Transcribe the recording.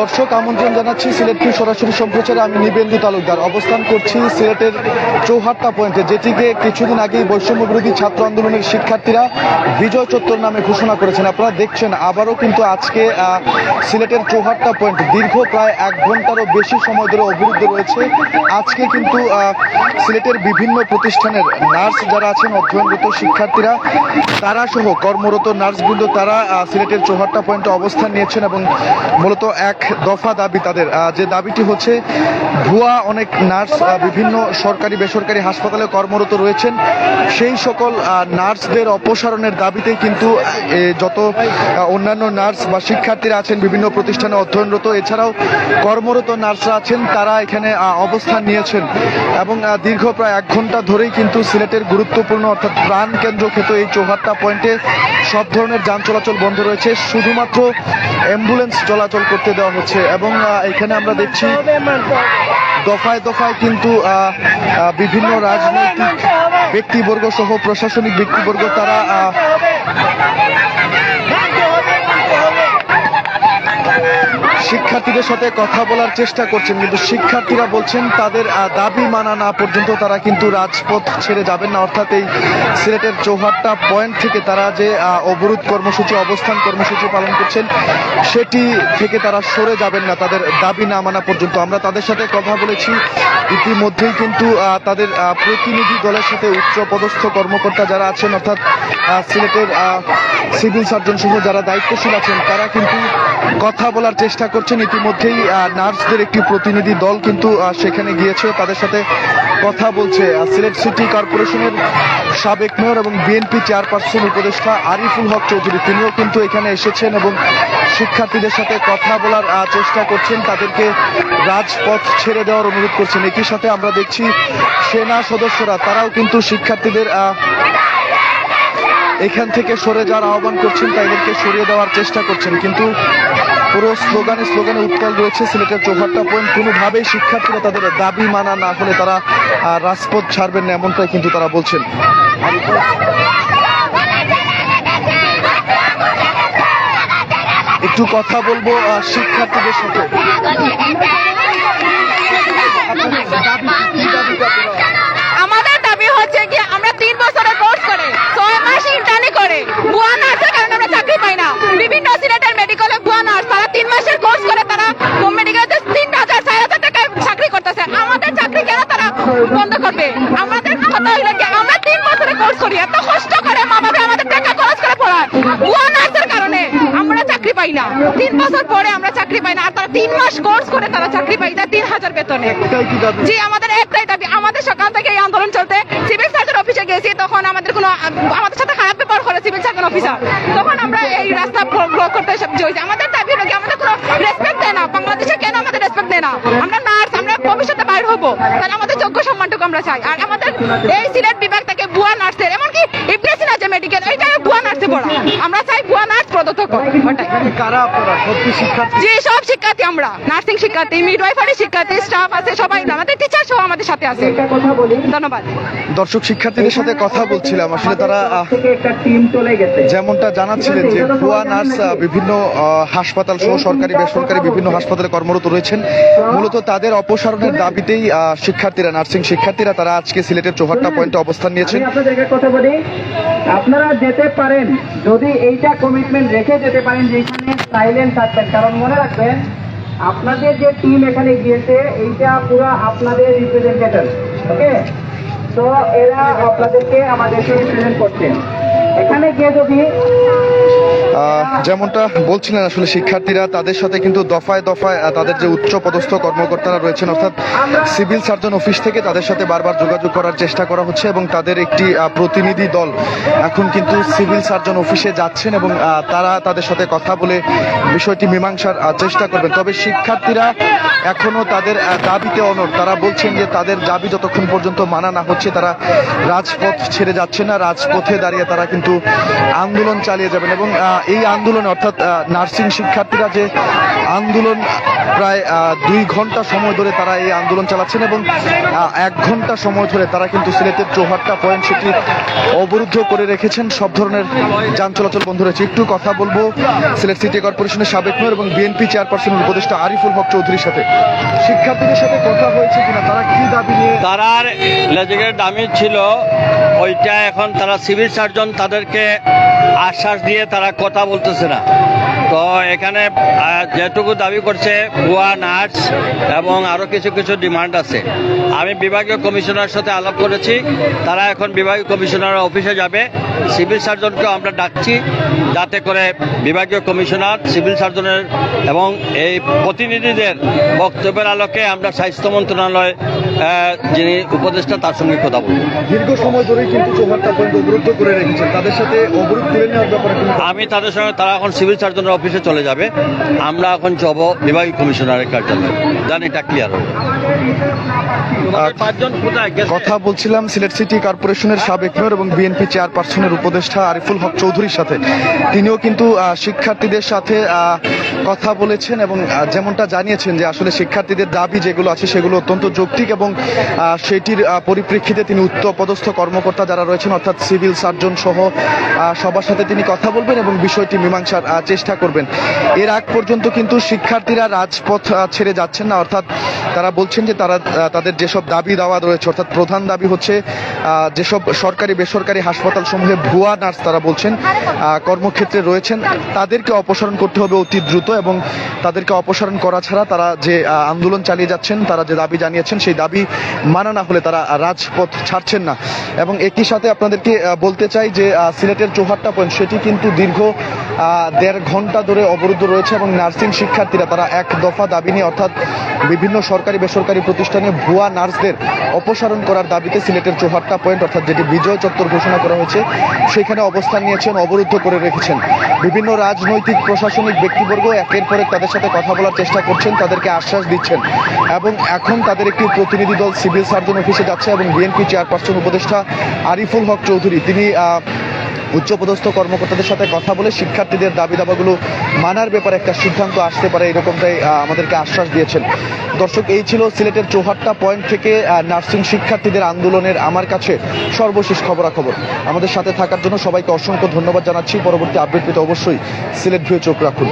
দর্শক, আমন্ত্রণ জানাচ্ছি সিলেট কি সরাসরি সম্প্রচারে। আমি নিবেন্দু তালুকদার। অবস্থান করছি সিলেটের চৌহাট্টা পয়েন্টে, যেটিকে কিছুদিন আগেই বৈষম্য বিরোধী ছাত্র আন্দোলনের শিক্ষার্থীরা বিজয় চত্বর নামে ঘোষণা করেছেন। আপনারা দেখছেন, আবারও কিন্তু আজকে সিলেটের চৌহাট্টা পয়েন্ট দীর্ঘ প্রায় এক ঘন্টারও বেশি সময় ধরে অবরুদ্ধ রয়েছে। আজকে কিন্তু সিলেটের বিভিন্ন প্রতিষ্ঠানের নার্স যারা আছেন, অধ্যয়নরত শিক্ষার্থীরা, তারা সহ কর্মরত নার্সবৃন্দ, তারা সিলেটের চৌহাট্টা পয়েন্টে অবস্থান নিয়েছেন এবং মূলত এক দফা দাবি তাদের। যে দাবিটি হচ্ছে, ভুয়া অনেক নার্স বিভিন্ন সরকারি, বেসরকারি হাসপাতালে কর্মরত রয়েছেন। সেই সকল নার্সদের অপসারণের দাবিতেই কিন্তু যত অন্যান্য নার্স বা শিক্ষার্থীরা আছেন, বিভিন্ন প্রতিষ্ঠানে অধ্যয়নরত, এছাড়াও কর্মরত নার্সরা আছেন, তারা এখানে অবস্থান নিয়েছেন। এবং দীর্ঘ প্রায় এক ঘণ্টা ধরেই কিন্তু সিলেটের গুরুত্বপূর্ণ, অর্থাৎ প্রাণ কেন্দ্র খেত এই চৌহাট্টা পয়েন্টে সব ধরনের যান চলাচল বন্ধ রয়েছে। শুধুমাত্র অ্যাম্বুলেন্স চলাচল করতে দেওয়া হচ্ছে এবং এখানে আমরা দেখছি দফায় দফায় কিন্তু বিভিন্ন রাজনৈতিক ব্যক্তিবর্গ সহ প্রশাসনিক ব্যক্তিবর্গ তারা শিক্ষার্থীদের সাথে কথা বলার চেষ্টা করছেন, কিন্তু শিক্ষার্থীরা বলছেন তাদের দাবি মানা না পর্যন্ত তারা কিন্তু রাজপথ ছেড়ে যাবেন না। অর্থাৎ এই সিলেটের চৌহাট্টা পয়েন্ট থেকে তারা যে অবরোধ কর্মসূচি, অবস্থান কর্মসূচি পালন করছেন, সেটি থেকে তারা সরে যাবেন না তাদের দাবি না মানা পর্যন্ত। আমরা তাদের সাথে কথা বলেছি। ইতিমধ্যেই কিন্তু তাদের প্রতিনিধি দলের সাথে উচ্চ পদস্থ কর্মকর্তা যারা আছেন, অর্থাৎ সিলেটের সিভিল সার্জন সহ যারা দায়িত্বশীল আছেন, তারা কিন্তু কথা বলার চেষ্টা করছেন। ইতিমধ্যেই নার্সদের একটি প্রতিনিধি দল কিন্তু সেখানে গিয়েছে তাদের সাথে কথা বলছে। সিলেট সিটি কর্পোরেশনের সাবেক মেয়র এবং বিএনপি চেয়ারপারসন উপদেষ্টা আরিফুল হক চৌধুরী, তিনিও কিন্তু এখানে এসেছেন এবং শিক্ষার্থীদের সাথে কথা বলার চেষ্টা করছেন। তাদেরকে রাজপথ ছেড়ে দেওয়ার অনুরোধ করছেন। একই সাথে আমরা দেখছি সেনা সদস্যরা, তারাও কিন্তু শিক্ষার্থীদের এখান থেকে সরে যাওয়ার আহ্বান করছেন তাদেরকে সরিয়ে দেওয়ার চেষ্টা করছেন। কিন্তু পুরো স্লোগানে স্লোগানে উত্তাল রয়েছে সিলেটের চৌহাট্টা পয়েন্ট কোনোভাবেই শিক্ষার্থীরা তাদের দাবি মানা না হলে তারা রাজপথ ছাড়বেন না এমনটাই কিন্তু তারা বলছেন। একটু কথা বলব শিক্ষার্থীদের সাথে আমাদের দাবি হচ্ছে কি আমরা তিন বছরের কোর্স করে ছয় মাস ইন্টার্নি করে ভুয়া নার্সের কারণে আমরা চাকরি পাই না বিভিন্ন সিলেটের মেডিকেলে ভুয়া নার্স তারা তিন মাসের কোর্স করে তারা মেডিকেলে তিন হাজার চার হাজার টাকায় চাকরি করতেছে আমাদের চাকরি কেন তারা বন্ধ করবে। আমাদের কথা হইল কি আমরা তিন বছরের কোর্স করি এত কষ্ট করে মা বাবা আমাদের টাকা খরচ করে কারণে আমরা চাকরি পাই না। তিন বছর পরে আমরা চাকরি পাই না আর তারা তিন মাস কোর্স করে তারা চাকরি পাই তিন হাজার বেতনে। জি আমাদের একটাই দাবি আমাদের সকাল থেকে এই আন্দোলন চলতে সিভিল সার্জন অফিসে গেছি তখন আমাদের কোনো আমাদের সাথে খারাপ ব্যবহার করে সিভিল সার্জন অফিসার তখন আমরা এই রাস্তা ব্লক করতে হয়েছে আমাদের দাবি হলো কি আমাদের কোনো রেসপেক্ট দেয় না বাংলাদেশে কেন আমাদের রেসপেক্ট দেয় না? আমরা নার্স আমরা ভবিষ্যতে বাইর হব। তাহলে আমাদের যোগ্য সম্মানটুকু আমরা চাই। আর আমাদের এই সিলেট বিভাগ থেকে ভুয়া নার্সের, এমনকি ইবনেসিন আছে মেডিকেল এইটা ভুয়া নার্সে পড়া। আমরা চাই ভুয়া নার্স শিক্ষার্থী? জি সব শিক্ষার্থী আমরা নার্সিং শিক্ষার্থী মিডওয়াইফারি শিক্ষার্থী স্টাফ আছে সবাই আমাদের টিচার সহ আমাদের সাথে আছে। ধন্যবাদ। দর্শক শিক্ষার্থীদের সাথে কথা বলছিলাম আসলে তারা যেমনটা জানাচ্ছিলেন যে ভুয়া নার্স বিভিন্ন হাসপাতাল সহ সরকারি বেসরকারি বিভিন্ন হাসপাতালে কর্মরত রয়েছেন। মূলত তাদের অপসারণের দাবিতেই আহ, শিক্ষার্থীরা নার্সিং শিক্ষার্থীরা তারা আজকে সিলেটের চৌহাট্টা পয়েন্টে অবস্থান নিয়েছেন। আপনারা যেতে পারেন যদি এইটা কমিটমেন্ট রেখে যেতে পারেন যে এখানে সাইলেন্ট থাকবেন। কারণ মনে রাখবেন, আপনাদের যে টিম এখানে গিয়েছে, এইটা পুরো আপনাদের রিপ্রেজেন্টেটিভ ওকে তো এরা আপনাদেরকে আমাদেরকে রিপ্রেজেন্ট করছেন এখানে গিয়ে যদি যেমনটা বলছিলেন আসলে শিক্ষার্থীরা, তাদের সাথে কিন্তু দফায় দফায় তাদের যে উচ্চ পদস্থ কর্মকর্তারা রয়েছেন, অর্থাৎ সিভিল সার্জন অফিস থেকে তাদের সাথে বারবার যোগাযোগ করার চেষ্টা করা হচ্ছে এবং তাদের একটি প্রতিনিধি দল এখন কিন্তু সিভিল সার্জন অফিসে যাচ্ছেন এবং তারা তাদের সাথে কথা বলে বিষয়টি মীমাংসার চেষ্টা করবেন। তবে শিক্ষার্থীরা এখনও তাদের দাবিতে অনড়। তারা বলছেন যে তাদের দাবি যতক্ষণ পর্যন্ত মানা না হচ্ছে, তারা রাজপথ ছেড়ে যাচ্ছে না। রাজপথে দাঁড়িয়ে তারা কিন্তু আন্দোলন চালিয়ে যাবেন এবং এই আন্দোলনে, অর্থাৎ নার্সিং শিক্ষার্থীরা যে আন্দোলন, প্রায় দুই ঘণ্টা সময় ধরে তারা এই আন্দোলন চালাচ্ছেন এবং এক ঘণ্টা সময় ধরে তারা কিন্তু সিলেটের চৌহাট্টা পয়েন্ট সেটি অবরুদ্ধ করে রেখেছেন। সব ধরনের যান চলাচল বন্ধ রয়েছে। একটু কথা বলব, সিলেট সিটি কর্পোরেশনের সাবেক মেয়র এবং বিএনপি চেয়ারপারসনের উপদেষ্টা আরিফুল হক চৌধুরীর সাথে। শিক্ষার্থীদের সাথে কথা হয়েছে কিনা? তারা কি দাবি নিয়ে তারার লেজিকের দামি ছিল। ওইটা এখন তারা সিভিল সার্জন তাদেরকে আশ্বাস দিয়ে তারা কথা বলতেছে না। তো এখানে যেটুকু দাবি করছে ভুয়া নার্স এবং আরও কিছু কিছু ডিমান্ড আছে। আমি বিভাগীয় কমিশনার সাথে আলাপ করেছি। তারা এখন বিভাগীয় কমিশনার অফিসে যাবে। সিভিল সার্জনকেও আমরা ডাকছি যাতে করে বিভাগীয় কমিশনার সিভিল সার্জনের এবং এই প্রতিনিধিদের বক্তব্যের আলোকে আমরা স্বাস্থ্য মন্ত্রণালয় যিনি উপদেষ্টা তার সঙ্গে কথা বলব। দীর্ঘ সময় ধরেই কিন্তু চৌহাট্টা অবরুদ্ধ করে রেখেছেন। তাদের সাথে অবরোধ তুলে নেওয়ার ব্যাপারে আমি তাদের সঙ্গে তারা এখন সিভিল সার্জনের অফিসে চলে যাবে। আমরা এখন যাব বিভাগীয় কমিশনারের কার্যালয়ে। জানি এটা ক্লিয়ার হবে। গেছে? কথা বলছিলাম সিলেট সিটি কর্পোরেশনের সাবেক মেয়র এবং বিএনপি চেয়ারপারসনের উপদেষ্টা আরিফুল হক চৌধুরীর সাথে। তিনিও কিন্তু আহ, শিক্ষার্থীদের সাথে আহ, কথা বলেছেন এবং যেমনটা জানিয়েছেন যে আসলে শিক্ষার্থীদের দাবি যেগুলো আছে সেগুলো অত্যন্ত যৌক্তিক এবং সেটির পরিপ্রেক্ষিতে তিনি উচ্চপদস্থ কর্মকর্তা যারা রয়েছেন অর্থাৎ সিভিল সার্জন সহ সবার সাথে তিনি কথা বলবেন এবং বিষয়টি মীমাংসার চেষ্টা করবেন। এর আগ পর্যন্ত কিন্তু শিক্ষার্থীরা রাজপথ ছেড়ে যাচ্ছেন না। অর্থাৎ তারা বলছেন যে তারা তাদের যেসব দাবি দাওয়া রয়েছে, অর্থাৎ প্রধান দাবি হচ্ছে যেসব সরকারি, বেসরকারি হাসপাতাল সমূহে ভুয়া নার্স তারা বলছেন কর্মক্ষেত্রে রয়েছেন, তাদেরকে অপসারণ করতে হবে অতি দ্রুত এবং তাদেরকে অপসারণ করা ছাড়া তারা যে আন্দোলন চালিয়ে যাচ্ছেন, তারা যে দাবি জানিয়েছেন, সেই দাবি মানা না হলে তারা রাজপথ ছাড়ছেন না। এবং একই সাথে আপনাদেরকে বলতে চাই যে সিলেটের চৌহাট্টা পয়েন্ট, সেটি কিন্তু দীর্ঘ দেড় ঘণ্টা ধরে অবরুদ্ধ রয়েছে এবং নার্সিং শিক্ষার্থীরা, তারা এক দফা দাবি নিয়ে, অর্থাৎ বিভিন্ন সরকারি, বেসরকারি প্রতিষ্ঠানে ভুয়া নার্সদের অপসারণ করার দাবিতে সিলেটের চৌহাট্টা পয়েন্ট, অর্থাৎ যেটি বিজয় চত্বর ঘোষণা করা হয়েছে, সেখানে অবস্থান নিয়েছেন, অবরুদ্ধ করে রেখেছেন। বিভিন্ন রাজনৈতিক, প্রশাসনিক ব্যক্তিবর্গ একের পর এক তাদের সাথে কথা বলার চেষ্টা করছেন, তাদেরকে আশ্বাস দিচ্ছেন। এবং এখন তাদের একটি প্রতিনিধি দল সিভিল সার্জন অফিসে যাচ্ছে এবং বিএনপি চেয়ারপারসন উপদেষ্টা আরিফুল হক চৌধুরী, তিনি উচ্চপদস্থ কর্মকর্তাদের সাথে কথা বলে শিক্ষার্থীদের দাবি দাবাগুলো মানার ব্যাপারে একটা সিদ্ধান্ত আসতে পারে এরকমটাই আমাদেরকে আশ্বাস দিয়েছেন। দর্শক, এই ছিল সিলেটের চৌহাট্টা পয়েন্ট থেকে নার্সিং শিক্ষার্থীদের আন্দোলনের আমার কাছে সর্বশেষ খবরাখবর। আমাদের সাথে থাকার জন্য সবাইকে অসংখ্য ধন্যবাদ জানাচ্ছি। পরবর্তী আপডেট পেতে অবশ্যই সিলেট ভিউ চোখ রাখুন।